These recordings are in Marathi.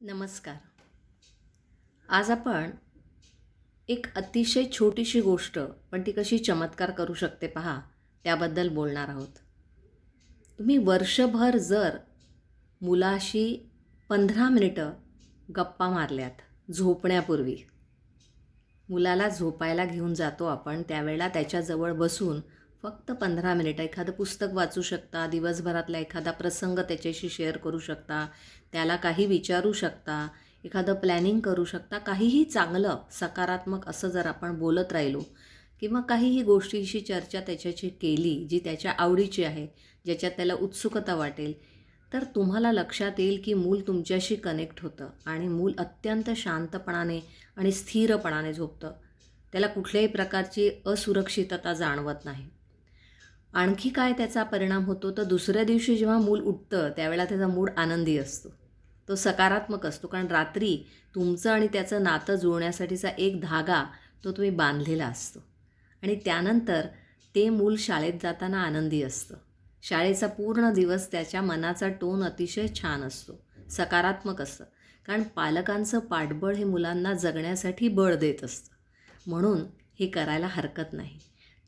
नमस्कार. आज आपण एक अतिशय छोटीशी गोष्ट पण ती कशी चमत्कार करू शकते पहा त्याबद्दल बोलणार आहोत. तुम्ही वर्षभर जर मुलाशी पंधरा मिनिटं गप्पा मारल्यात झोपण्यापूर्वी मुलाला झोपायला घेऊन जातो आपण त्यावेळेला त्याच्याजवळ बसून फक्त पंधरा मिनिटं एखादं पुस्तक वाचू शकता दिवसभरातला एखादा प्रसंग त्याच्याशी शेअर करू शकता त्याला काही विचारू शकता एखादं प्लॅनिंग करू शकता काहीही चांगलं सकारात्मक असं जर आपण बोलत राहिलो किंवा काहीही गोष्टीशी चर्चा त्याच्याशी केली जी त्याच्या आवडीची आहे ज्याच्यात त्याला उत्सुकता वाटेल तर तुम्हाला लक्षात येईल की मूल तुमच्याशी कनेक्ट होतं आणि मूल अत्यंत शांतपणाने आणि स्थिरपणाने झोपतं. त्याला कुठल्याही प्रकारची असुरक्षितता जाणवत नाही. आणखी काय त्याचा परिणाम होतो? तर दुसऱ्या दिवशी जेव्हा मूल उठतं त्यावेळेला त्याचा मूड आनंदी असतो. तो सकारात्मक असतो. कारण रात्री तुमचं आणि त्याचं नातं जुळण्यासाठीचा एक धागा तो तुम्ही बांधलेला असतो. आणि त्यानंतर ते मूल शाळेत जाताना आनंदी असतं. शाळेचा पूर्ण दिवस त्याच्या मनाचा टोन अतिशय छान असतो. सकारात्मक असतं. कारण पालकांचं पाठबळ हे मुलांना जगण्यासाठी बळ देत असतं. म्हणून हे करायला हरकत नाही.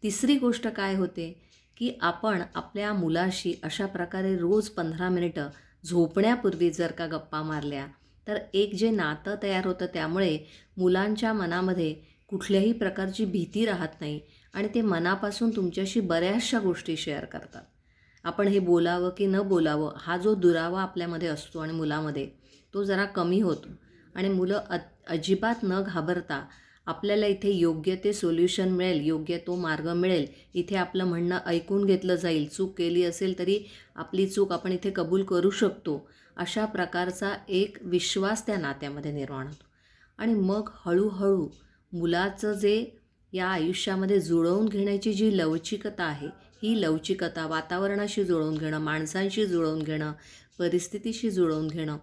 तिसरी गोष्ट काय होते? की आपण आपल्या मुलाशी अशा प्रकारे रोज पंधरा मिनिटं झोपण्यापूर्वी जर का गप्पा मारल्या तर एक जे नातं तयार होतं त्यामुळे मुलांच्या मनामध्ये कुठल्याही प्रकारची भीती राहत नाही आणि ते मनापासून तुमच्याशी बऱ्याचशा गोष्टी शेअर करतात. आपण हे बोलावं की न बोलावं हा जो दुरावा आपल्यामध्ये असतो आणि मुलामध्ये तो जरा कमी होतो. आणि मुलं अ अजिबात न घाबरता आपल्याला इथे योग्य ते सोल्युशन मिळेल योग्य तो मार्ग मिळेल. इथे आपलं म्हणणं ऐकून घेतलं जाईल. चूक केली असेल तरी आपली चूक आपण इथे कबूल करू शकतो. अशा प्रकारचा एक विश्वास त्या नात्यामध्ये निर्माण होतो. आणि मग हळूहळू मुलाचं जे या आयुष्यामध्ये जुळवून घेण्याची जी लवचिकता आहे ही लवचिकता वातावरणाशी जुळवून घेणं माणसांशी जुळवून घेणं परिस्थितीशी जुळवून घेणं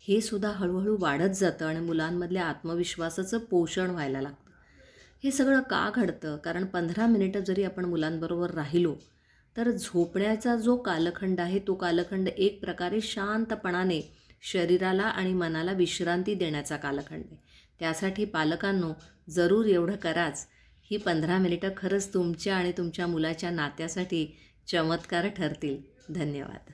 हे सुद्धा हळूहळू वाढत जातं आणि मुलांमधल्या आत्मविश्वासाचं पोषण व्हायला लागतं. हे सगळं का घडतं? कारण पंधरा मिनिटं जरी आपण मुलांबरोबर राहिलो तर झोपण्याचा जो कालखंड आहे तो कालखंड एक प्रकारे शांतपणाने शरीराला आणि मनाला विश्रांती देण्याचा कालखंड आहे. त्यासाठी पालकांनो जरूर एवढं कराच. ही पंधरा मिनिटं खरंच तुमच्या आणि तुमच्या मुलाच्या नात्यासाठी चमत्कार ठरतील. धन्यवाद.